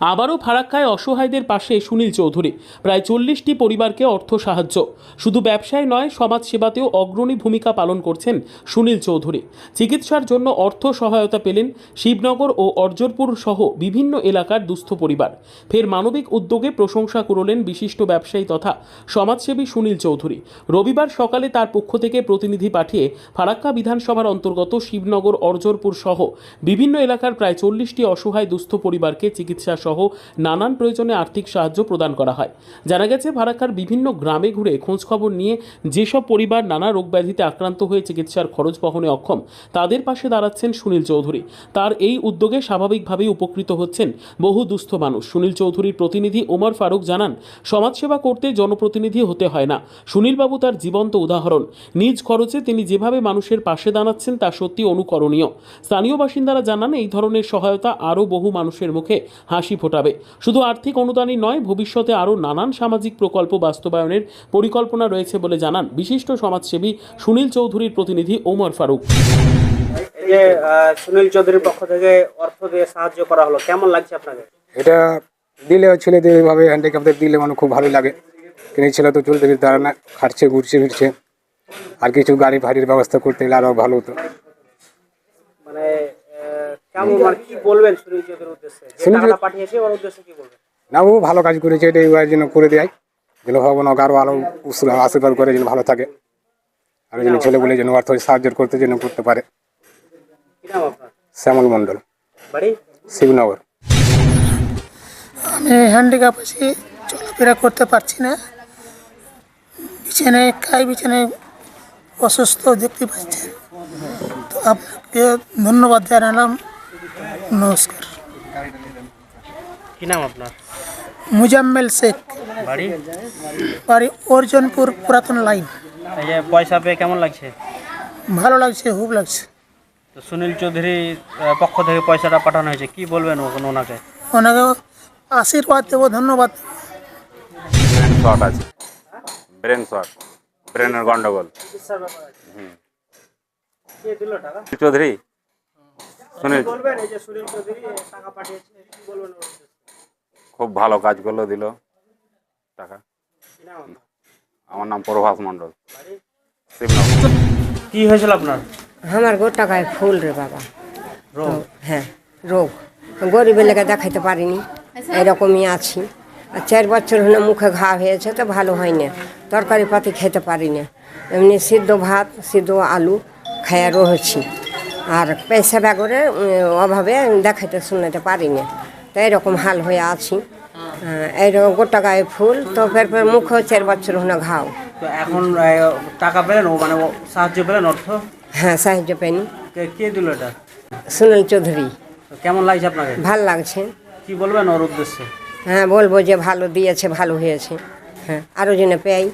আবারও ফারাক্কায় অসহায়দের পাশে সুনীল চৌধুরী। প্রায় চল্লিশটি পরিবারকে অর্থ সাহায্য। শুধু ব্যবসায় নয়, সমাজসেবাতেও অগ্রণী ভূমিকা পালন করছেন সুনীল চৌধুরী। চিকিৎসার জন্য অর্থ সহায়তা পেলেন শিবনগর ও অর্জরপুর সহ বিভিন্ন এলাকার দুস্থ পরিবার। ফের মানবিক উদ্যোগে প্রশংসা করলেন বিশিষ্ট ব্যবসায়ী তথা সমাজসেবী সুনীল চৌধুরী। রবিবার সকালে তার পক্ষ থেকে প্রতিনিধি পাঠিয়ে ফারাক্কা বিধানসভার অন্তর্গত শিবনগর অর্জরপুর সহ বিভিন্ন এলাকার প্রায় চল্লিশটি অসহায় দুস্থ পরিবারকে চিকিৎসা সহ নানান প্রয়োজনে আর্থিক সাহায্য প্রদান করা হয়। জানা গেছে ফারাক্কার বিভিন্ন গ্রামে ঘুরে খোঁজখবর নিয়ে যেসব পরিবার নানা রোগব্যাধিতে আক্রান্ত হয়ে চিকিৎসার খরচ বহনে অক্ষম, তাদের পাশে দাঁড়াচ্ছেন সুনীল চৌধুরী। তার এই উদ্যোগে স্বাভাবিকভাবেই উপকৃত হচ্ছেন বহু দুস্থ মানুষ। সুনীল চৌধুরীর প্রতিনিধি ওমর ফারুক জানান, সমাজসেবা করতে জনপ্রতিনিধি হতে হয় না। সুনীলবাবু তার জীবন্ত উদাহরণ। নিজ খরচে তিনি যেভাবে মানুষের পাশে দাঁড়াচ্ছেন তা সত্যি অনুকরণীয়। স্থানীয় বাসিন্দারা জানান, এই ধরনের সহায়তা আরও বহু মানুষের মুখে হাসি ফোটাবে। শুধু আর্থিক অনুদানই নয় ভবিষ্যতে আরও নানান সামাজিক প্রকল্প বাস্তবায়নের পরিকল্পনা রয়েছে বলে জানান বিশিষ্ট সমাজসেবী সুনীল চৌধুরীর প্রতিনিধি ওমর ফারুক। যে সুনীল চৌধুরীর পক্ষ থেকে অর্থ দিয়ে সাহায্য করা হলো কেমন লাগছে আপনাকে? এটা দিলে ছেলেদের এইভাবে হ্যান্ডিক্যাপদের দিলে মানে খুব ভালো লাগে। কিন্তু ছেলে তো চলতে পারে না খাটছে ঘুরছে ফিরছে। আর কিছু গাড়ি ফাড়ির ব্যবস্থা করতে গেলে আরও ভালো হতো। কেমন কি বলবেন সুনীল উদ্দেশ্যে? যে টাকাটা পাঠিয়েছে ওর উদ্দেশ্যে কি বলবেন? না ও ভালো কাজ করেছে এটা জন্য করে দেয়। যেন ভগবান আরও আরও আশীর্বাদ করে যেন ভালো থাকে। আর যেন ছেলে বলে যেন অর্থ সাহায্য করতে যেন করতে পারে। শ্যামল মণ্ডল। শিবনগর। আমি হ্যান্ডিক্যাপ আছি চলাফেরা করতে পারছি না। বিছানায় খাই বিছানায় অসুস্থ দেখতে পাচ্ছেন। তো আপনাকে ধন্যবাদ জানালাম। নমস্কার। কি নাম আপনার? মুজাম্মেল শেখ। বাড়ি? বাড়ি অর্জনপুর পুরাতন লাইন। এই যে পয়সা পেয়ে কেমন লাগছে? ভালো লাগছে খুব লাগছে। তো সুনীল চৌধুরীর আহ, পক্ষ থেকে পয়সাটা পাঠানো হয়েছে কি বলবেন ও- ওনাকে? ওনাকে আশীর্বাদ দেবো ধন্যবাদ। ব্রেন শট আছে। ব্রেন শট ব্রেনের গন্ডগোল। কে দিল টাকা চৌধুরী খুব ভালো কাজ করল দিল টাকা? আমার নাম প্রভাস মণ্ডল। কি হয়েছিল আপনার? আমার গো টাকায় ফুল রে বাবা। রোগ? হ্যাঁ রোগ। গরিবের লেগে দেখাইতে পারিনি এরকমই আছি। আর চার বছর হলে মুখে ঘা হয়েছে তো ভালো হয় না তরকারি পাতি খেতে পারি না এমনি সিদ্ধ ভাত সিদ্ধ আলু খাইয়া রয়েছি। আর পয়সা ব্যাগরে অভাবে দেখাইতে শুনাতে পারি না তো এরকম হাল হয়ে আছি। এইরকম গোটা গায়ে ফুল তো ফের ফের মুখেও চার বছর হলে ঘাও। তো এখন টাকা পেলেন ও মানে সাহায্য পেলেন অর্থ? হ্যাঁ সাহায্য পাইনি কে- কে দিল এটা? সুনীল চৌধুরী। কেমন লাগছে আপনাকে? ভালো লাগছে। কি বলবেন ওর উদ্দেশ্যে? হ্যাঁ বলব যে ভালো দিয়েছে ভালো হয়েছে। হ্যাঁ আরও যেন পেই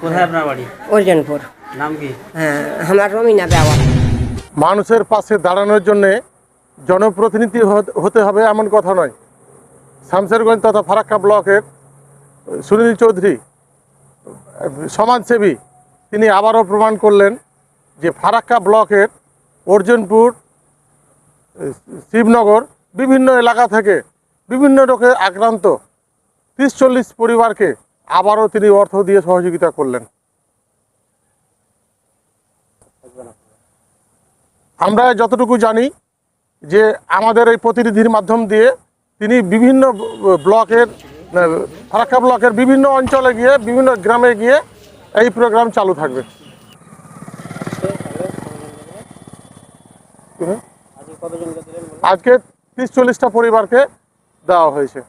কোথায় আপনার বাড়ি? অর্জনপুর। নাম কি? হ্যাঁ আমার রমিনা বেওয়া মানুষের পাশে দাঁড়ানোর জন্যে জনপ্রতিনিধি হতে- হবে এমন কথা নয়। শামশেরগঞ্জ তথা ফারাক্কা ব্লকের সুনীল চৌধুরী, সমাজসেবী, তিনি আবারও প্রমাণ করলেন যে ফারাক্কা ব্লকের অর্জুনপুর, শিবনগর বিভিন্ন এলাকা থেকে বিভিন্ন রোগে আক্রান্ত তিরিশ চল্লিশ পরিবারকে আবারও তিনি অর্থ দিয়ে সহযোগিতা করলেন। আমরা যতটুকু জানি যে আমাদের এই প্রতিনিধির মাধ্যম দিয়ে তিনি বিভিন্ন ব্লকের ফারাক্কা ব্লকের বিভিন্ন অঞ্চলে গিয়ে বিভিন্ন গ্রামে গিয়ে এই প্রোগ্রাম চালু থাকবে। আজকে তিরিশ চল্লিশটা পরিবারকে দেওয়া হয়েছে।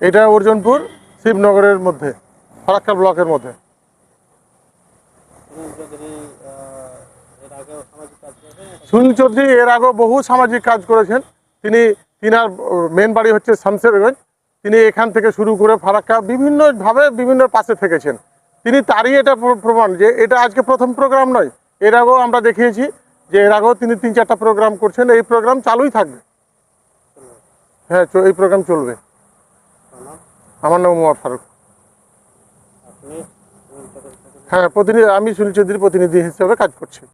এটা অর্জুনপুর শিবনগরের মধ্যে ফারাক্কা ব্লকের মধ্যে সুনীল চৌধুরী আহ, এর আগেও সামাজিক কাজ করেছেন সুনীল চৌধুরী এর আগেও বহু সামাজিক কাজ করেছেন। তিনি তিনার মেন বাড়ি হচ্ছে শামশেরগঞ্জ তিনি এখান থেকে শুরু করে ফারাক্কা বিভিন্নভাবে বিভিন্ন পাশে থেকেছেন। তিনি তারই এটা প্রমাণ যে এটা আজকে প্রথম প্রোগ্রাম নয়। এর আগেও আমরা দেখিয়েছি যে এর আগেও তিনি তিন চারটা প্রোগ্রাম করছেন। এই প্রোগ্রাম চালুই থাকবে। হ্যাঁ এই প্রোগ্রাম চলবে। আমার নাম উমর ফারুক। হ্যাঁ প্রতিনিধি আমি সুনীল চৌধুরীর প্রতিনিধি হিসেবে কাজ করছি।